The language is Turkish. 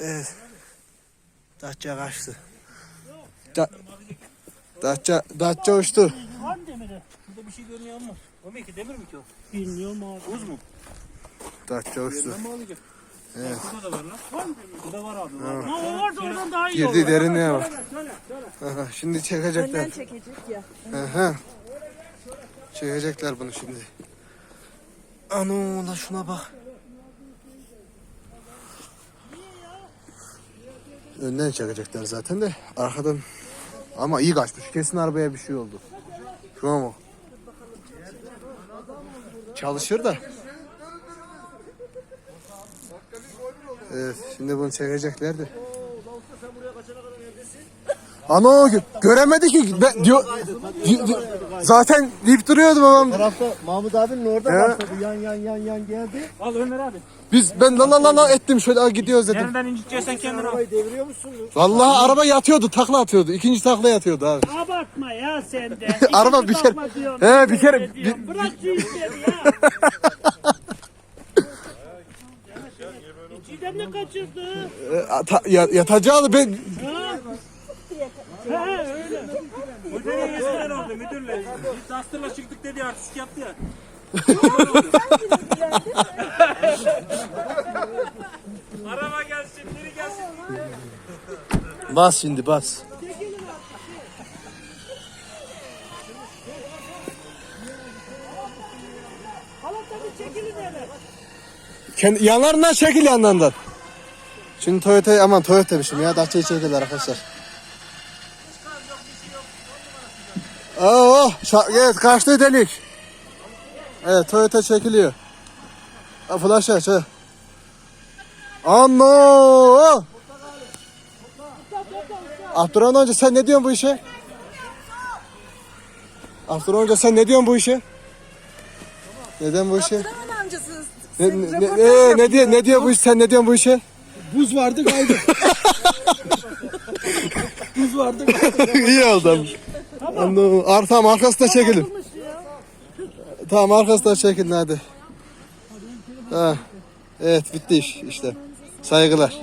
Evet. Datça kaçtı. Da Datça, Datça uçtu. Var mı demiri? Burada bir şey görünüyor ama. O mu ki demir mi ki o? Bilmiyorum abi. Buz mu? Datça uçtu. Ben mi alacağım? Evet. Burada da var lan. Var mı demiri? Burada var abi. Var. Ha o varsa oradan daha iyi. Girdi derinliğe bak. Aha, şimdi çekecekler. Önden çekecek ya. Aha. Çekecekler bunu şimdi. Ano la şuna bak. Önden çekecekler zaten de arkadan ama iyi kaçmış. Kesin arabaya bir şey oldu. Şuna bak. Çalışır da. Evet, şimdi bunu çekeceklerdi. Ano gö- göremedi ki. Ben, diyor, di- di- zaten deyip duruyordu babam. tarafta Mahmut abinin orada He. başladı. Yan yan yan yan geldi. Al Ömer abi. Biz ben la la la la ettim şöyle "Aa, gidiyoruz dedim. Nereden inciteceksen kendin al. Arabayı deviriyor musun? Vallahi araba yatıyordu, takla atıyordu. İkinci takla yatıyordu abi. Abartma ya sen de. Araba İkinci bir kere- bakma He, bir kere- bir- Bırak şu işleri ya. ta- ya- yatacağı ben Ha? Öyle. Müdürle yüzünden oldu müdürle. Biz Duster'la çıktık dedi artistik yaptı ya. Araba gelsin, biri gelsin. bas şimdi bas. Kendi yanlarından çekil yanlarından. Şimdi Toyota'yı aman Toyota demişim ya Dacia'yı çekildi arkadaşlar. Oo, şa- evet kaçtı delik. Evet Toyota çekiliyor. Ha, Flash aç ha. Anno. Abdurrahman Hoca sen ne diyorsun bu işe? Abdurrahman Hoca sen ne diyorsun bu işe? Neden bu işe? Abdurrahman amcasınız. Ne, ne, ne, ne, ne diyor ne diyor bu iş sen ne diyorsun bu işe? Buz vardı kaydı. Buz vardı kaydı. İyi oldu. Tamam. Ar tamam arkası da çekelim. Tamam arkası da çekilin hadi. Ha. Evet bitti iş işte. Saygılar.